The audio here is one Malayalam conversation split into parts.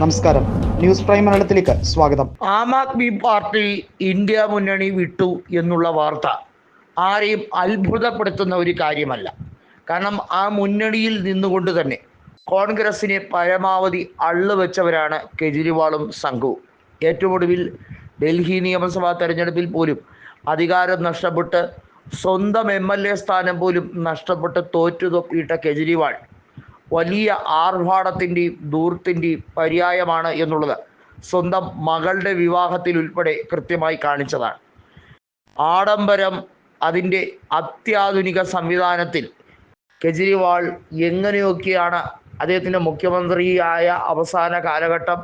നമസ്കാരം. ന്യൂസ് പ്രൈം മലയാളത്തിലേക്ക് സ്വാഗതം. ആം ആദ്മി പാർട്ടി ഇന്ത്യ മുന്നണി വിട്ടു എന്നുള്ള വാർത്ത ആരെയും അത്ഭുതപ്പെടുത്തുന്ന ഒരു കാര്യമല്ല. കാരണം ആ മുന്നണിയിൽ നിന്നുകൊണ്ട് തന്നെ കോൺഗ്രസിനെ പരമാവധി അള്ളുവെച്ചവരാണ് കെജ്രിവാളും സംഘവും ഏറ്റവും ഒടുവിൽ ഡൽഹി നിയമസഭാ തെരഞ്ഞെടുപ്പിൽ പോലും അധികാരം നഷ്ടപ്പെട്ട് സ്വന്തം എം എൽ എ സ്ഥാനം പോലും നഷ്ടപ്പെട്ട് തോറ്റു തൊപ്പിയിട്ട കെജ്രിവാൾ വലിയ ആർഭാടത്തിന്റെയും ദൂർത്തിന്റെയും പര്യായമാണ് എന്നുള്ളത് സ്വന്തം മകളുടെ വിവാഹത്തിൽ ഉൾപ്പെടെ കൃത്യമായി കാണിച്ചതാണ്. ആഡംബരം അതിന്റെ അത്യാധുനിക സംവിധാനത്തിൽ കെജ്രിവാൾ എങ്ങനെയൊക്കെയാണ് അദ്ദേഹത്തിന്റെ മുഖ്യമന്ത്രിയായ അവസാന കാലഘട്ടം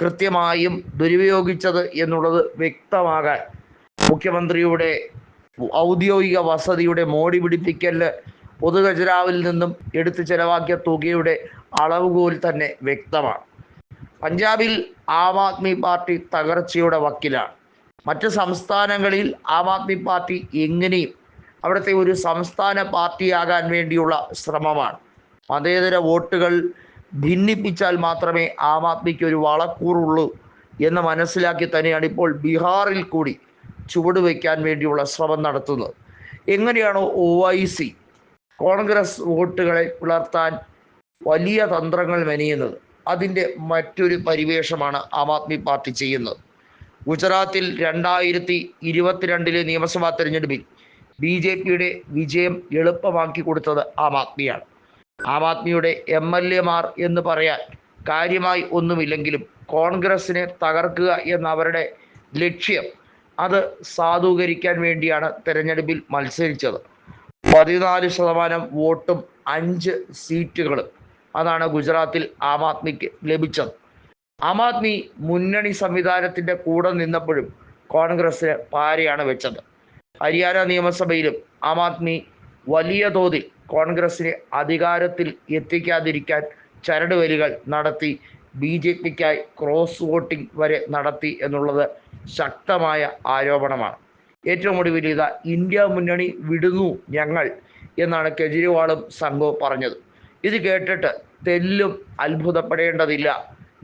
കൃത്യമായും ദുരുപയോഗിച്ചത് എന്നുള്ളത് വ്യക്തമാകാൻ മുഖ്യമന്ത്രിയുടെ ഔദ്യോഗിക വസതിയുടെ മോടി പിടിപ്പിക്കൽ പൊതുഖജരാവിൽ നിന്നും എടുത്തു ചെലവാക്കിയ തുകയുടെ അളവുകോൽ തന്നെ വ്യക്തമാണ്. പഞ്ചാബിൽ ആം ആദ്മി പാർട്ടി തകർച്ചയുടെ വക്കിലാണ്. മറ്റ് സംസ്ഥാനങ്ങളിൽ ആം ആദ്മി പാർട്ടി എങ്ങനെയും അവിടുത്തെ ഒരു സംസ്ഥാന പാർട്ടിയാകാൻ വേണ്ടിയുള്ള ശ്രമമാണ്. മതേതര വോട്ടുകൾ ഭിന്നിപ്പിച്ചാൽ മാത്രമേ ആം ആദ്മിക്ക് ഒരു വളക്കൂറുള്ളൂ എന്ന് മനസ്സിലാക്കി തന്നെയാണ് ഇപ്പോൾ ബീഹാറിൽ കൂടി ചുവടുവയ്ക്കാൻ വേണ്ടിയുള്ള ശ്രമം നടത്തുന്നത്. എങ്ങനെയാണോ ഒ ഐ സി കോൺഗ്രസ് വോട്ടുകളെ പിളർത്താൻ വലിയ തന്ത്രങ്ങൾ മെനയുന്നത് അതിന്റെ മറ്റൊരു പരിവേഷമാണ് ആം ആദ്മി പാർട്ടി ചെയ്യുന്നത്. ഗുജറാത്തിൽ രണ്ടായിരത്തി ഇരുപത്തിരണ്ടിലെ നിയമസഭാ തെരഞ്ഞെടുപ്പിൽ ബി ജെ പിയുടെ വിജയം എളുപ്പമാക്കി കൊടുത്തത് ആം ആദ്മിയാണ്. ആം ആദ്മിയുടെ എം എൽ എമാർ എന്ന് പറയാൻ കാര്യമായി ഒന്നുമില്ലെങ്കിലും കോൺഗ്രസിനെ തകർക്കുക എന്ന അവരുടെ ലക്ഷ്യം അത് സാധൂകരിക്കാൻ വേണ്ടിയാണ് തെരഞ്ഞെടുപ്പിൽ മത്സരിച്ചത്. പതിനാല് ശതമാനം വോട്ടും അഞ്ച് സീറ്റുകളും അതാണ് ഗുജറാത്തിൽ ആം ആദ്മിക്ക് ലഭിച്ചത്. ആം ആദ്മി മുന്നണി സംവിധാനത്തിന്റെ കൂടെ നിന്നപ്പോഴും കോൺഗ്രസ്സിന് പാരയാണ് വെച്ചത്. ഹരിയാന നിയമസഭയിലും ആം ആദ്മി വലിയ തോതിൽ കോൺഗ്രസിനെ അധികാരത്തിൽ എത്തിക്കാതിരിക്കാൻ ചരടുവലികൾ നടത്തി ബി ജെ പിക്കായി ക്രോസ് വോട്ടിംഗ് വരെ നടത്തി എന്നുള്ളത് ശക്തമായ ആരോപണമാണ്. ഏറ്റവും ഒടുവിൽ ഇതാ ഇന്ത്യ മുന്നണി വിടുന്നു ഞങ്ങൾ എന്നാണ് കെജ്രിവാളും സംഘവും പറഞ്ഞത്. ഇത് കേട്ടിട്ട് തെല്ലും അത്ഭുതപ്പെടേണ്ടതില്ല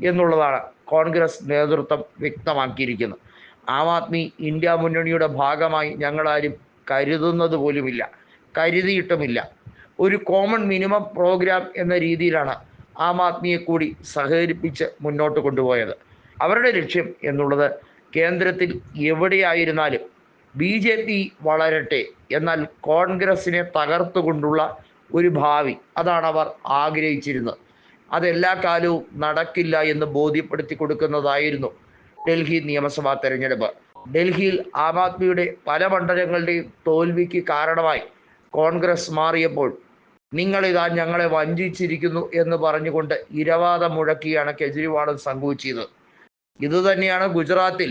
എന്നുള്ളതാണ് കോൺഗ്രസ് നേതൃത്വം വ്യക്തമാക്കിയിരിക്കുന്നത്. ആം ആദ്മി ഇന്ത്യ മുന്നണിയുടെ ഭാഗമായി ഞങ്ങളാരും കരുതുന്നത് പോലുമില്ല കരുതിയിട്ടുമില്ല. ഒരു കോമൺ മിനിമം പ്രോഗ്രാം എന്ന രീതിയിലാണ് ആം ആദ്മിയെ കൂടി സഹകരിപ്പിച്ച് മുന്നോട്ട് കൊണ്ടുപോയത്. അവരുടെ ലക്ഷ്യം എന്നുള്ളത് കേന്ദ്രത്തിൽ എവിടെയായിരുന്നാലും ബി ജെ പി വളരട്ടെ എന്നാൽ കോൺഗ്രസിനെ തകർത്തുകൊണ്ടുള്ള ഒരു ഭാവി അതാണ് അവർ ആഗ്രഹിച്ചിരുന്നത്. അതെല്ലാ കാലവും നടക്കില്ല എന്ന് ബോധ്യപ്പെടുത്തി കൊടുക്കുന്നതായിരുന്നു ഡൽഹി നിയമസഭാ തെരഞ്ഞെടുപ്പ്. ഡൽഹിയിൽ ആം ആദ്മിയുടെ പല മണ്ഡലങ്ങളുടെയും തോൽവിക്ക് കാരണമായി കോൺഗ്രസ് മാറിയപ്പോൾ നിങ്ങളിതാ ഞങ്ങളെ വഞ്ചിച്ചിരിക്കുന്നു എന്ന് പറഞ്ഞുകൊണ്ട് ഇരവാദം മുഴക്കിയാണ് കെജ്രിവാളും സംഭവിച്ചത് ഇത് ഇതുതന്നെയാണ് ഗുജറാത്തിൽ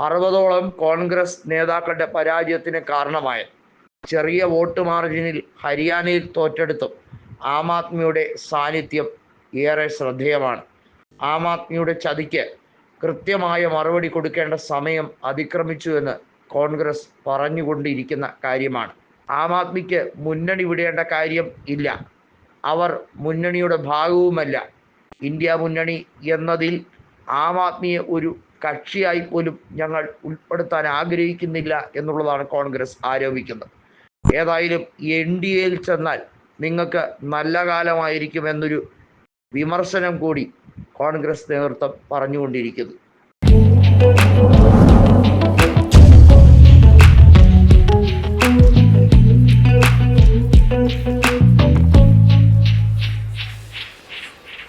അറുപതോളം കോൺഗ്രസ് നേതാക്കളുടെ പരാജയത്തിന് കാരണമായത് ചെറിയ വോട്ട് മാർജിനിൽ ഹരിയാനയിൽ തോറ്റെടുത്തും ആം ആദ്മിയുടെ സാന്നിധ്യം ഏറെ ശ്രദ്ധേയമാണ്. ആം ആദ്മിയുടെ ചതിക്ക് കൃത്യമായ മറുപടി കൊടുക്കേണ്ട സമയം അതിക്രമിച്ചു എന്ന് കോൺഗ്രസ് പറഞ്ഞുകൊണ്ടിരിക്കുന്ന കാര്യമാണ്. ആം ആദ്മിക്ക് മുന്നണി വിടേണ്ട കാര്യം ഇല്ല. അവർ മുന്നണിയുടെ ഭാഗവുമല്ല. ഇന്ത്യ മുന്നണി എന്നതിൽ ആം ആദ്മിയെ ഒരു കക്ഷിയായി പോലും ഞങ്ങൾ ഉൾപ്പെടുത്താൻ ആഗ്രഹിക്കുന്നില്ല എന്നുള്ളതാണ് കോൺഗ്രസ് ആരോപിക്കുന്നത്. ഏതായാലും എൻ ഡി എയിൽ ചെന്നാൽ നിങ്ങൾക്ക് നല്ല കാലമായിരിക്കും എന്നൊരു വിമർശനം കൂടി കോൺഗ്രസ് നേതൃത്വം പറഞ്ഞുകൊണ്ടിരിക്കുന്നു.